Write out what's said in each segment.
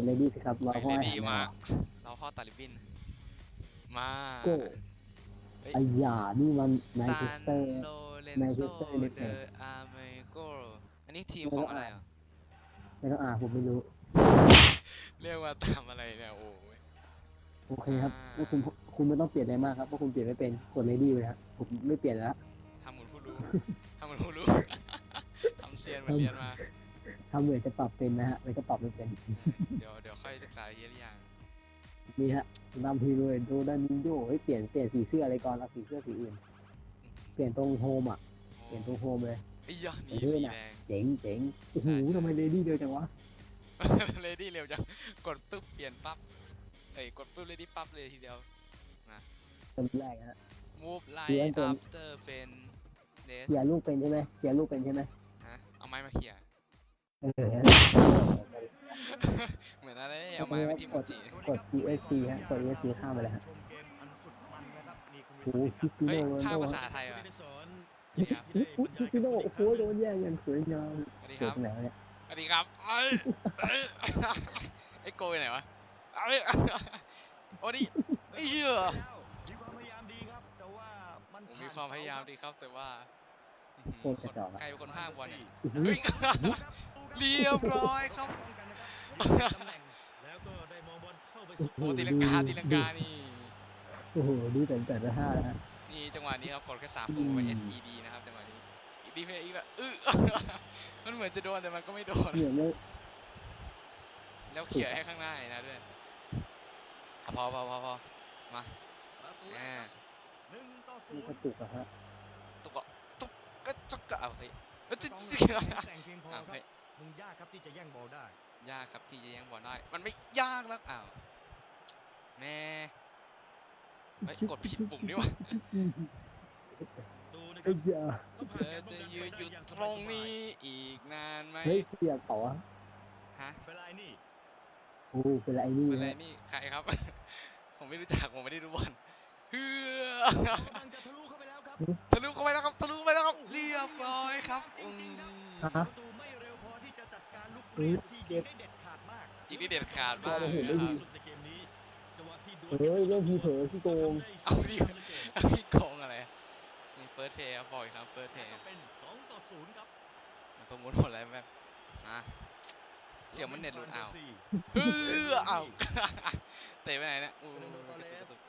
ดเลยดีสิครับรอไปพ่อเลให้ดี้หามามา เราพ่อตัดริบบิน มาโก้เฮ้ยไอ้หยานี่มันแมนซาเชสนเตอร์โลเรนแมนโซเชสเตอร์ยูไนเต็เดดอาร์เมโกอันนี้ทีมของอะไรอะไม่ต้องอ่านผมไม่รู้ เรียกว่าตามอะไรเนี่ยโอ้ยโอเคครับอ่าแล้วคุณคุณไม่ต้องเปลี่ยนอะไรมากครับเพราะคุณเปลี่ยนไม่เป็นกดเลยดีไปครับผมไม่เปลี่ยนแล้วทำเหมือนผู้รู้ทำเหมือนผู้รู้ทำเซียนเหมือนเรียนมา ทำเหมือนจะปรับเป็นนะฮะมันก็ปรับไม่เป็น เดี๋ยวเดี๋ยวค่อยศึกษาเยอะอย่างนี่ฮะนำทีเลยโดนันโยเฮ้ยเปลี่ยนเปลี่ยนสีเสื้ออะไรก่อนเอาสีเสื้อสีอื่น เปลี่ยนตรงโฮมอะ เปลี่ยนตรงโฮมเลยไอ้ยะหนีเฮ้สียน่ะแดงเจ๋งเจ๋งโอ้โหใช่ใช่ทำไมเลดี้เดียวจังวะเลดี้เร็วจังกดปุ๊บเปลี่ยนปั๊บเอ้ยกดปุ๊บเลดี้ปั๊บเลยทีเดียวเต็มแรกนะฮะ move เดี๋ยว line ก่อน after fen des เสียลูกเป็นใช่ไหมเสียลูกเป็นใช่ไหมฮะเอาไม้มาเขี่ย เออเหมือนอะไรเอาไม้มาจิ้มจิกด ESC ฮะ กด ESC ข้ามไปเลยฮะโอ้โหคริสติโนโรนัลภาคภาษาไทยเหรออุ๊ยอุ๊ยคริสติโนโอ้โหโดนแย่งอย่างสวยงามสวัสดีครับสวัสดีครับเอ้ไอ้โกยไหนวะเอ้โอ้ดิเอ้ยมีความพยมีความพยายามดีครับแต่ว่าคตรกระจอกอะใครเป็นคนภาคบอลเนี่ยอื้อหือเฮ้ย เรียบร้อยครับแล้วก็ได้มองบอลเข้าไปสุดโอ้ตีลังกาตีลังกานี่โอ้โหดูแต่แต่ละท่าแล้วฮะนี่จังหวะนี้ครับกดแค่สามปุ่มอืมไว้ SED นะครับจังหวะนี้รีเพย์อีกแบบอื้อมันเหมือนจะโดนแต่มันก็ไม่โดนเหมือนไม่แล้วเขี่ยให้ข้างหน้าอีกนะด้วยอะพอพอพอพอมาประตูแหแรมกครับหนึ่งต่อศูมีนกระย์ตุกอะฮะตุกก็ตุกก็ตุกก็เอาเฮ้ยเอ้ยกจิ๊องจิ๊หลังแข็งแกร่งเพียงพออ้าวครัเฮ้ยบ มึงยากครับที่จะแย่งบอลได้ ยากครับที่จะแย่งบอลได้ มันไม่ยากแล้วอ้าวแม่เฮ้ยกดผิดปุ่มนี่หวะดูนะคไอ้รับยาเขาเธผ่านอการป้จะองกันยืนไปอยู่ได้อย่างตรงสบายๆนี้อีกนานไหมเฮ้ยเสียบต่อวะฮะเฟลายนี่โอ้เป็นไรนี่เป็นไรฮะนี่ใครครับ ผมไม่รู้จักผมไม่ได้ดูบอลเฮือบอลมันจะทะลุเข้าไปแล้วครับทะลุเข้าไปแล้วครับทะลุเข้าไปแล้วครับเรียบร้อยครับจอืริงม จัดการลูกเรียนที่ยิงได้เด็ดขาดมากยิงได้เด็ดขาดมากโอ้โหเลยไม่คดีรับสุดในเกมนี้จังหวะที่ดวลเฮ้ยเรื่องทีเผลอที่โกงเอาดิพี่โกงอะไรนี่เฟิร์สเทครับบอกอีกครับเฟิร์สเทก็เป็นสองต่อศูนย์ครับมันประมูลหมดแล้วแบบนะเสียงมันเน็ตหลุดอ้าวเฮ้ออ้าวเตะไปไหนเนี่ยอู้กระตุกกระตุก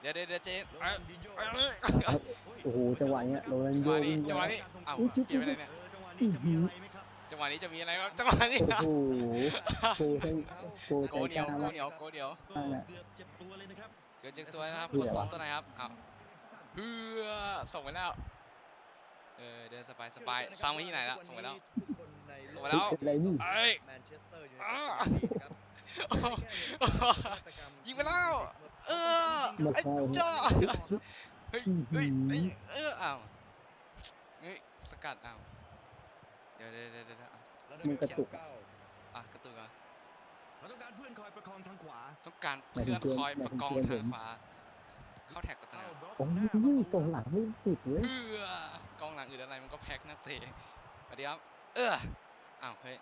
เดี๋ยวเดี๋ยวเดี๋ยวเจ๊โรเอ้ยนัลดินโญ่เอ้ยครับโอ้โหจังหวะเนี้ยโรนัลจังโดหวะนี้วิ่งจังหวะยาวนี้เอ้าอุ๊ยจิ๊บเปลี่ยนไปไหนเนี่ยเออ จังหวะนี้จะมีอะไรไหมครับจังหวะนี้จะมีอะไรครับจังหวะนี้โอ้โหโกทั้งโกโกใจเดีกยวล้าโกมาก เดียวโกเดียวก็เกือบเจ็บตัวเลยนะครับเกิดเจ็บตัวนะครับเพื่กอดสองวะตัวไหนครับอ้าวเพื่อส่งไปแล้วเออเดินสบายสบายซ้ำไว้ที่ไหนละส่งไปแล้ว ส่งไปแล้วเป็นไรนี่เอ้ย แมนเชสเตอร์ยูไนอ้าเต็ดครับยิงไปแล้วเออมาไอ้เข้าจ้า เฮ้ยเฮ้ยเฮ้ยเอออ้าวเฮ้ยสกัดอ้าว เดี๋ยวเดี๋ยวเดี๋ยวเดี๋ยวอ้าวมันกระตุกอะกระตุกเหรอะเราต้องการเพื่อนคอยประคองทางขวาต้องการหมายถึเพื่องนเกมคอยหมายประถึงกองเกมทางผมขวาเข้าแท็กกับตัวไหนเข้าวะบล็อกโอ้หน้าโหประตูตรงหลังไม่ติดเว้ยเพื่อกองหลังอื่นอะไรมันก็แพ็คนักเตะสวัสดีครับเอออ้าวเฮ้ย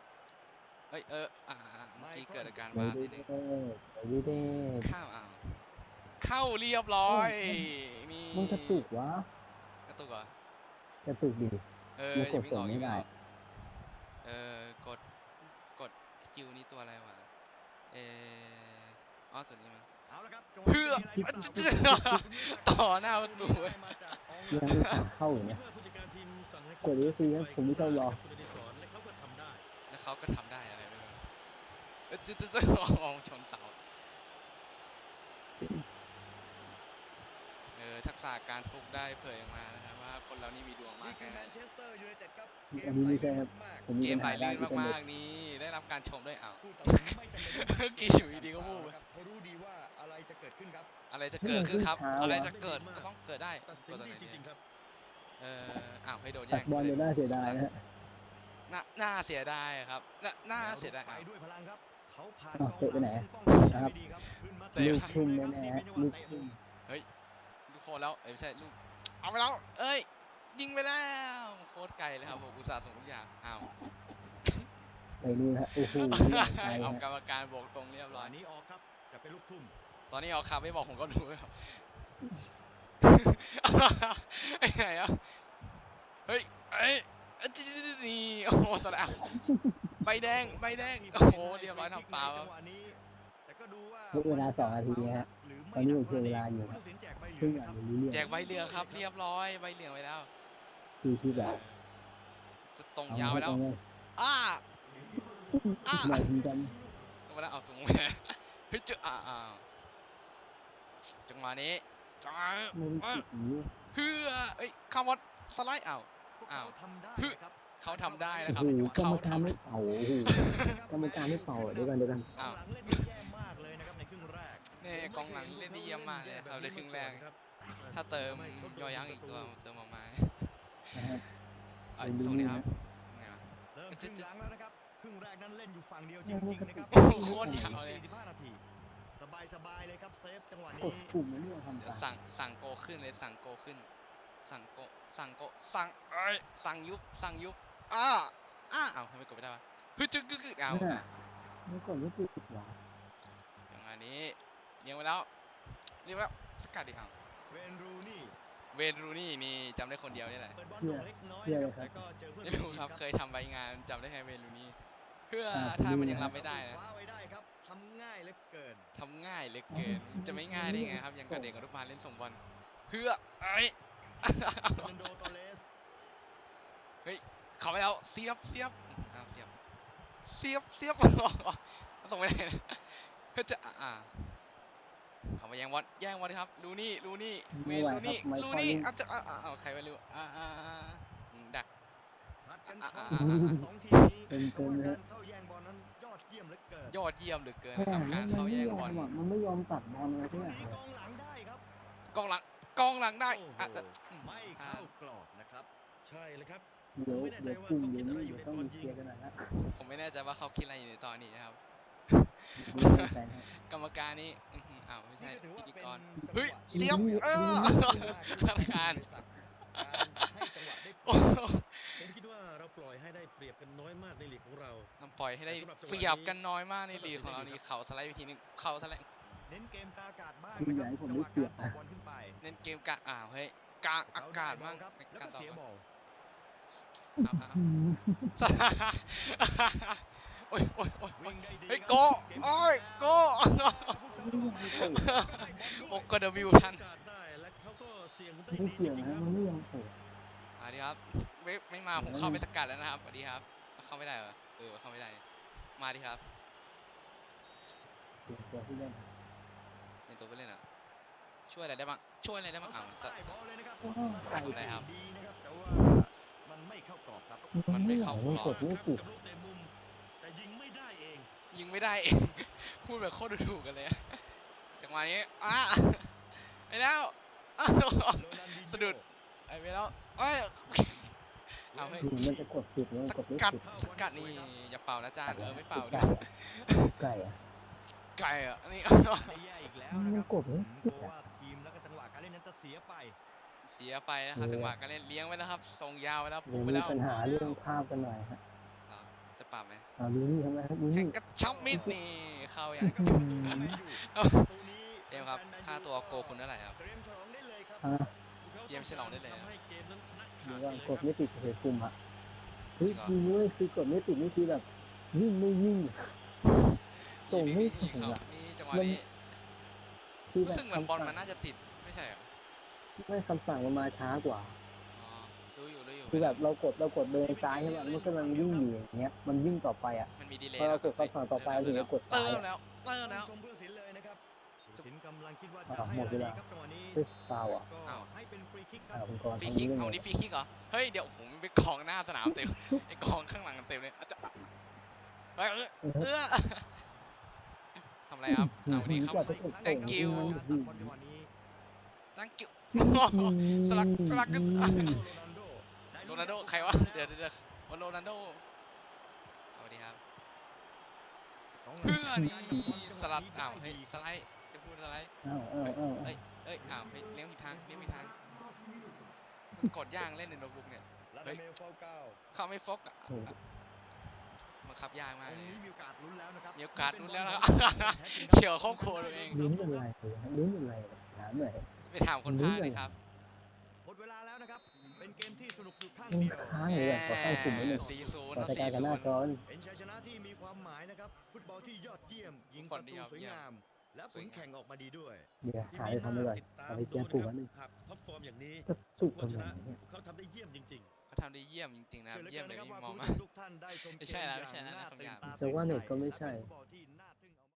เฮ้ยเอออ่าเมื่อกี้เกิดอาการไปบ้าดูนิดนึเด้งไปดูเด้เข้าอ้าวเข้าเรียบร้อยนี่มันกระตุกวะกระตุกเหรอ กระตุกดิ เออมันกอย่าดวิ่งส่องอกอไม่ย่าวิ่งได้ ออกเออกดกด คิวนี่ตัวอะไรวะ เอออ๋อตัวนี้มั้งเอาละครับจังหวะเพื่อนี้จะมีอะไรหรือเปล่าต่อหน้าประตูเว้ยมาจากกองหยังลังไม่ขาเข้าอยู่เนี่ยผู้จัดการทีมสั่งให้กด ESC ครับผมไม่ชอบรอคุณอดิศรและเขาก็ทำได้แล้วเขาก็ทำได้อะไรไม่รู้เออจะจะจะลองชนเสาเออทักษะการฟุกได้เผยออกมานะครับว่า คนเรานี่มีดวงมากนี่คืแค่อไหแมนนเชสเตอร์ยูไนเต็ดครับอันนี้ไม่ใช่ครับมากผมมีเกมปัญไหลหาด้ลื่นที่เป็นมาเด็กๆนี้ได้รับการชมด้วยอ้าวผู้ตัดสินไม่จำเป็นต้องเมื่อกี้อยู่ดีๆก็พูดครับเขารู้ดีว่าอะไรจะเกิดขึ้นครับ อะไรจะเกิดขึ้นครับ อะไรจะเกิดก็ต้องเกิดได้ตัดสินตัวดีไหนจเนี่ยริงๆครับเอออ้าวให้โดนตัแย่ดงบอลเนี่ยน่าเสียดายนะฮะน่าน่าเสียดายครับน่าน่าเสียดายไปอ้าวด้วยพลังครับเขาผ่านอ้าวกองเตะไปไหนลังซึ่งป้องกันครับได้ดีครับขึ้นมาเตะลูเตะกทุ่มแน่ๆฮะลูกทุ่มลูกโคแล้วเอ้ยไม่ใช่ลูกเอาไปแล้ว เอ้ย ยิงไปแล้ว โคตรไกลเลยครับผมอุตส่าห์ส่งทุกอย่างอ้าวไปนู่นฮะโอ้โหไกลเอาฮะกรรมการโบกตรงเรียบร้ตออยนนี้ออกครับ จะเป็นลูกทุ่ม ตอนนี้เอาคาไม่บอกผมก็รู้แล้วไอ้ไหนอะเฮ้ยเอ้ยอะจิ๊ดจิ๊ดจิ๊ดนี่โอ้โหสระใบแดงใบแดงโอ้โหเรียบร้อยทำฟาวล์คจัรับงหวะนี้แต่ก็ดูว่าเวลาสองนาทีฮะหรือตอนนี้ผมเชียร์เวลาอยู่ผู้ตัดสินแจกใบเหลืเพิ่งองอ่านะนครับรู้เรื่องแจกใบเหลืองครับ เรียบร้อยใบเหลืองไปแล้ว คือคือแบบจะตรงยาวไปแล้วเอาอ้า อ้าหน่อยทีกันตรงไปแล้วเอาสูงไปแล้วเฮ้ยเจออ่าอ่าจังหวะนี้จ้าไม่ได้ติดนี้เฮือเอ้ยคาร์บอนสไลด์อ้าวพวกอ้าวเขาทำได้ฮึนะครับเขาทำได้นะคโอ้รับโหกรรมเขาการทำไม่เป่าโอ้โหกรรมการไม่เป่าเดี๋ยวกันเดี๋ยวกันอ้าวกองหลังเล่นได้แย่มากเลยนะครับในครึ่งแรกนี่กองหลังเล่นได้เยี่ยมมากเลยครับในครึ่งแรกถ้าเติมยอยั้งอีกตัวเติมออกมา นะฮะเอ้ยดูส่งดีครับนะไงวะ เริ่มครึ่งหลังแล้วนะครับครึ่งแรกนั้นเล่นอยู่ฝั่งเดียวจโอ้ริงโหๆนะครับโอ้โหโคตรยาวเลย 45นาทีสบายๆเลยครับเซฟจังหวะกนี้ดปุ่มแล้วเนี่ยทำเดี๋ยวตามสั่งสั่งโกขึ้นเลยสั่งโกขึ้น สั่งโกสั่งโกสั่งเอ้ยสั่งยุบสั่งยุบอ้าอ้าเอ้าทำไมกดไม่ได้วะฮึจึ๊กกึกกึกเอ้าน่ะไม่กดไม่ติดหรออย่างอันนี้เลี้ยงไว้แล้วเลี้ยงไว้แล้วสกัดดิเอ้าเวนรูนี่ เวนรูนี่นี่จำได้คนเดียวนี่แหละเปิดบอลตรงเล็กน้อยนะครับแต่ก็เจอเพื่อนไม่รู้ครับเคยทำใบงานจำได้แค่เวนรูนี่เพื่ออ่าถ้ามันผมรู้ยังนะรับไม่ได้นะคว้าไว้ได้ครับทำง่ายเหลือเกินทำง่ายเหลือเกิน จะไม่ง่ายได้ไงครับ ยังกับเด็กอนุบาลเล่นส่งบอลเพื่อไอ้ยเฟรนโดโตเลสเข้าไปแล้วเสียบเสียบอ้าวเสียบเสียบเสียบส่งไม่ได้นะเพื่อจะอะอ่าเข้า มาแย่งบอลแย่งบอลครับลูนี่ลูนี่เมไม่นไหวลูครับนี่ไม่ลูค่อยนี่เล่นอาจจะอ่าอ่าอ่าใครไม่รู้อ่าอ่าอ่าอืมดักพัดกันอะเข้าอะอะอะสองทีมนี้เต็มแต่เต็มว่าเลยการเข้าแย่งบอลนั้นยอดเยี่ยมเหลือเกินยอดเยี่ยมเหลือเกินแค่นะครับนั้กานรมันเข้าไม่แย่งยอบอลมอะมันไม่ยอมตัดบอลเลยคนใช่ไหมนี้กองหลังได้ครับกองหลังกองหลังได้โอ้โหอะแต่อืมไม่อ่าเข้ากรอบนะครับ ใช่เลยครับเดี๋ยวไม่แน่ใจเดี๋ยวว่ากลุ่มเขาเดี๋คิยวดอะไรนี้อยู่เดี๋ยวในต้องตอนมียิเคลียงร์กันหน่อยนะผมไม่แน่ใจว่าเขาคิดอะไรอยู่ในตอนนี้นะครับดูไม่แฟนครับกรรมการนี่ อื้อหืออ้าวไม่ใช่นี่ก็ถือพิว่าธีเป็นกร จังหวะเฮ้ยเสียบเออธนาคารการ ให้จังหวะได้เปโอ้รียบโหผมคิดว่าเราปล่อยให้ได้เปรียบกันน้อยมากในลีกของเราต้องปล่อยให้ได้สำหรับจังหวะเปรียบนี้กันน้อยมากในลีกของเราก็ตัดสินใจดีนี่ครับเขาสไลด์ไปทีนึงเขาสไลด์เน้นเกมกลางอากาศบ้างคือนะอคย่ารับให้ผมจังหได้วะเปรีกายรบนะต่อบอลขึ้นไปเล่นเกมกลางอ้าวเฮ้ยกลางอาเขากาศได้มั่งบอลครับเป็นแล้วการก็ต่อเสียบบอลอลอ้าวอ้าว โอ้ยโอ้ยโอ้ยโอ้ยวิ่งได้ดีเฮ้ยครับโกเก็บโอ้ยโกผู้สำรองได้บอลด้วยโอ้ก็เดวิวทันโอกาสได้และเขาก็เสี่ยงได้ไม่ดีเกี่ยวจริงนะๆครับมันไม่ยอมเปิดสวัสดีครับเว็บไม่มาผมเข้าไปสกัดแล้วนะครับสวัสดีครับ เข้าไม่ได้เหรอเออเข้าไม่ได้ มาดิครับเปลี่ยนตัวผู้เล่นเป็นตัวไปเล่นอะช่วยอะไรได้บ้างช่วยอะไรได้บ้างอ้าวใต้บอลเลยนะครับโอ้โหไก่อะไรครับดีนะครับแต่ว่ามันไม่เข้ากรอบครับมันไม่เข้ามันกดไม่ติดกับ ยิงไม่ได้เอง พูดแบบโคตรดูถูกกันเลยอะจังหวะนี้อะไปแล้วอ้าวโรนัลดินโญ่สะดุดไอ้ไปแล้วเอ้ยเอาให้คือมันจะกดติดมันสกดไม่กัดติดสกัดนี่อย่าเป่านะจานเออไม่เป่าด้ไก่วยอะไก่อะไก่อะนี่ได้แย่อีกแล้วมันนะครับกดไม่ผมติกดลัวอะว่าทีมแล้วก็จังหวะการเล่นนั้นจะเสียไป เสียไปนะครับเออจังหวะการเล่นเลี้ยงไว้แล้วครับทรงยาวไว้แล้วเดี๋ปูยวไปมีแล้วปัญหาเรื่องภาพกันหน่อยฮะอะจะ ปรับไหมเอาดูนี่ทำไมครับดูแข่นี่ งกระชับมิดนี่เข้ายังอืมเตรียมครับค่าตัวโกคุณเท่าไหร่ครับ เตรียมฉลองได้เลยครับอะเตรียมฉลองได้เลยอะทำให้เกมนั้นชนะเดี๋ยวขาก่อนดกดเลยไม่ติดเฉยๆปุ่มอะเฮ้ยจริงเหรอจริงเว้ยคือกดไม่ติดนี่คือแบบวิ่งไม่วิ่ง ส่งไม่นี่ถึงเข้าอะ นี่จังหวะมันนี้คือแบรู้บสึกเหมือนบอลคำมันสั่งน่าจะติดไม่ใช่เหรอไม่คำสั่งมันมาช้ากว่าอ๋อรู้อยู่รู้อยู่ คือแบบเรากดเรากดเดินซ้ายใช่ไหมมันก็มันวิ่งอยู่อย่างเงี้ยมันวิ่งต่อไปอะมันมีดีเลย์พอเรากดคำสั่งต่อไปถึงจะกดซ้ายเริ่มอะแล้วเริ่มแล้วชมผู้ตัดสินเลยนะครับผู้ตัดสินกำลังคิดว่าอะจะให้หมดอะไรเวดีลาครับจังหวะนี้เฮ้ยฟาวอะก็อ้าวให้เป็นฟรีคิกคอ่ารับคุณกรณ์ฟรีทำคิกนี้ได้เอาไงนี่ฟรีคิกเหรอเฮ้ยเดี๋ยวผมไปกองหน้าสนามเต็มไอ้กองข้างหลังเต็มเลยอาจจะเฮ้ยเออเออทำอะไรครับเอาวันนี้ครับจะกด Thank ส่ง you การตัดบอลจังหวะนี้ thank you สลักสลักกันโร นัลโดโรนัลโดใครวะเดี๋ยวเดี๋ยวเดี๋ยววันโรนัลโดสวัสดีครับของเพื่อหลังนี่การตัดบอลจังหวะสลัดนี้อ้าวได้เฮ้ยดีสไลด์จะพูดสไลด์อ้าวอ้าวอ้าวเอ้ยเอ้ยอ้าวเฮ้ยเลี้ยงผิดทางเลี้ยงผิดทางมันกดย่างเล่นในโน้ตบุ๊กเนี่ยลาเฮ้ดายเมลฟอลเก้าเข้าไม่โฟกอะโอ้โหบังคับยากมากตรงเลยนี้มีโอกาสลุ้นแล้วนะครับมีโอกาสลุ้นแล้วนะครับเป็นบอลของเฉียวเข้าโคตัวเองลุ้นเป็นไรลุ้นเป็นไรถามหน่อยไปถามคนพากย์เลยครับหมดเวลาแล้วนะครับ เป็นเกมที่สนุกอยู่ข้างมึงเดียวค้างเลยอะขอตั้งกลุ่มไว้หนึ่งสี่ศูนย์ขอนะจัดสี่การกับหศูน้านย์จอเป็นชัยชนะที่มีความหมายนะครับฟุตบอลที่ยอดเยี่ยมยิงฟุตปบอลระที่ตูยอดสวยเยี่ยมงาม และผสวยลงามแข่งออกมาดีด้วยเดี๋ยวหาอะไรทำไปก่อนติดตามเอาไปแก้ดูปลูกนะอันหนึงหากท็อปฟอร์มอย่างนี้จะสู้โคกันชไหนนะเนี่ยเขาทำได้เยี่ยมจริงเขาทำได้เยี่ยมจริงๆนะครับเชื่อเหลือเยี่ยมเกินเลยนะครับพี่ว่ามองผู้ชมามทุกท่านได้ชมเกไม่ใช่มแล้วอย่างไม่ใช่แล้วน่านะตื่นคำหยาบตาจะว่าเน็ตก็ไม่ใช่